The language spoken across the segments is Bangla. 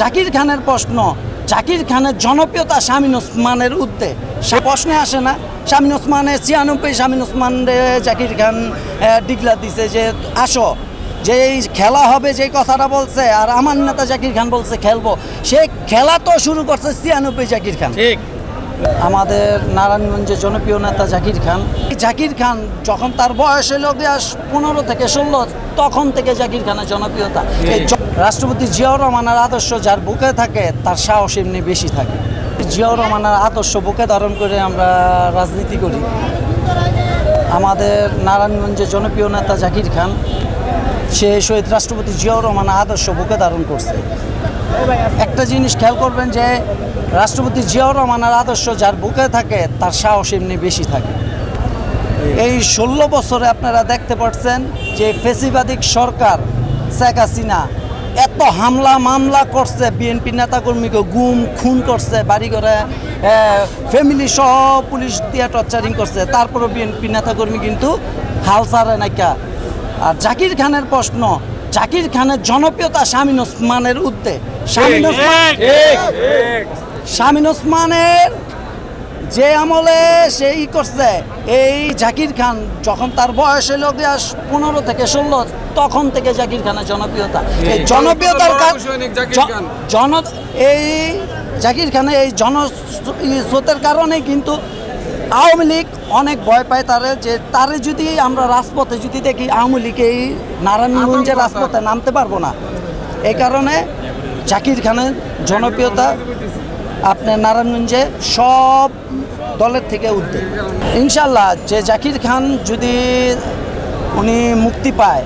জাকির খানের প্রশ্ন জাকির খানের জনপ্রিয়তা শামীন ওসমানের উদ্দে সে প্রশ্নে আসে না। শামীন ওসমানের ছিয়ানব্বই শামীন ওসমান জাকির খান ডিগলা দিছে যে, আসো, যে এই খেলা হবে যে কথাটা বলছে, আর আমার নেতা জাকির খান বলছে খেলব। সে খেলা তো শুরু করছে ছিয়ানব্বই জাকির খান ঠিক। আমাদের নারায়ণগঞ্জের জনপ্রিয় নেতা জাকির খান। জাকির খান যখন তার বয়স হলো পনেরো থেকে ষোলো তখন থেকে জাকির খানের জনপ্রিয়তা। রাষ্ট্রপতি জিয়াউর রহমানের আদর্শ যার বুকে থাকে তার সাহস এমনি বেশি থাকে। জিয়াউর রহমানের আদর্শ বুকে ধারণ করে আমরা রাজনীতি করি। আমাদের নারায়ণগঞ্জের জনপ্রিয় নেতা জাকির খান সে শহীদ রাষ্ট্রপতি জিয়াউর রহমানের আদর্শ বুকে ধারণ করছে। একটা জিনিস খেয়াল করবেন যে রাষ্ট্রপতি জিয়াউর রহমানের আদর্শ যার বুকে থাকে, তার সাহস এমনি বেশি থাকে। এই ষোলো বছরে আপনারা দেখতে পাচ্ছেন যে ফেসিবাদিক সরকার শেখ হাসিনা এত হামলা মামলা করছে বিএনপি নেতাকর্মীকে গুম, খুন করছে বাড়ি করে ফ্যামিলি সহ পুলিশ দিয়ে টর্চারিং করছে, তারপরও বিএনপি নেতাকর্মী কিন্তু হাল ছাড়ে নাইকা আর জাকির খানের প্রশ্ন জাকির খানের জনপ্রিয়তা শামীন ওসমানের উদ্দে শামীন ওসমান শামীন ওসমানের যে আমলে সেই করছে। এই জাকির খান যখন তার বয়স হলো পনেরো থেকে ষোলো তখন থেকে জাকির খানের জনপ্রিয়তা। এই জনপ্রিয়তার। জন এই জাকির খানের এই জন স্রোতের কারণে কিন্তু আওয়ামী লীগ অনেক ভয় পায় তারে যে তারে যদি আমরা রাজপথে যদি দেখি আওয়ামী লীগ এই নারায়ণগঞ্জের রাজপথে নামতে পারব না। এই কারণে জাকির খানের জনপ্রিয়তা আপনার নারায়ণগঞ্জে সব দলের থেকে উঠবে। ইনশাল্লাহ যে জাকির খান যদি উনি মুক্তি পায়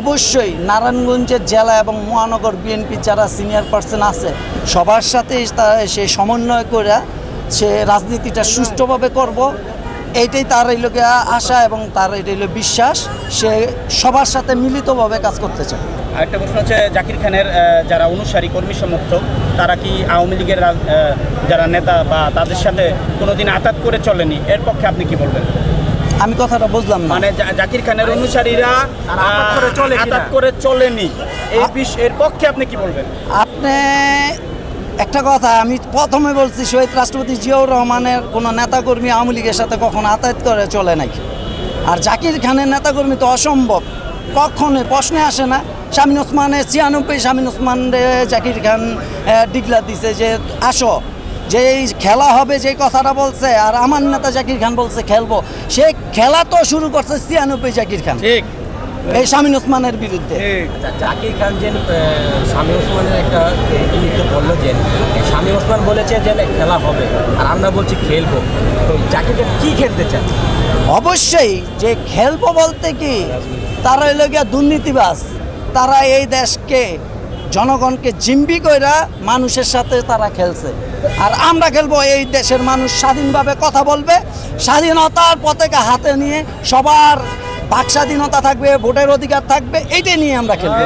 অবশ্যই নারায়ণগঞ্জের জেলা এবং মহানগর বিএনপির যারা সিনিয়র পার্সন আছে সবার সাথে সে সমন্বয় করে সে রাজনীতিটা সুষ্ঠুভাবে করব। এইটাই তার এই লোকে আশা এবং তার এটাই হলো বিশ্বাস। সে সবার সাথে মিলিতভাবে কাজ করতে চায়। আরেকটা প্রশ্ন হচ্ছে জাকির খানের যারা অনুসারী কর্মী সমর্থক তারা কি আওয়ামী লীগের যারা নেতা বা তাদের সাথে কোনোদিন আঘাত করে চলেনি? এর পক্ষে আপনি কি বলবেন? আমি কথাটা বুঝলাম মানে জাকির খানের অনুসারীরা কিনা? করে চলেনি। এই বিষ- এর পক্ষে আপনি কি বলবেন? আপনি একটা কথা, আমি প্রথমে বলছি, শহীদ রাষ্ট্রপতি জিয়াউর রহমানের কোনো নেতাকর্মী আওয়ামী লীগের সাথে কখনো আতায়াত করে চলে নাই। আর জাকির খানের নেতাকর্মী তো অসম্ভব। কখনো প্রশ্নে আসে না শামীন ওসমানের, ছিয়ানব্বই শামীন ওসমান জাকির খান ডিগলা দিছে যে, আসো। যে এই খেলা হবে, যে কথাটা বলছে, আর আমার নেতা জাকির খান বলছে, খেলব। সে খেলা তো শুরু করছে ছিয়ানব্বই জাকির খান। ঠিক। এই শামীন ওসমানের বিরুদ্ধে। ঠিক আচ্ছা, জাকির খান যে স্বামী ওসমানের একটা ইতে বলল যে স্বামী ওসমান বলেছে যে খেলা হবে আর আমরা বলছি খেলব। তো জাকির খান কি খেলতে চান অবশ্যই যে খেলব বলতে কি তারা হইল গিয়া দুর্নীতিবাস তারা এই দেশকে জনগণকে জিম্বি কইরা মানুষের সাথে তারা খেলছে। আর আমরা খেলব এই দেশের মানুষ স্বাধীনভাবে কথা বলবে স্বাধীনতার পতাকা হাতে নিয়ে সবার বাক স্বাধীনতা থাকবে ভোটের অধিকার থাকবে এইটাই নিয়ে আমরা খেলব।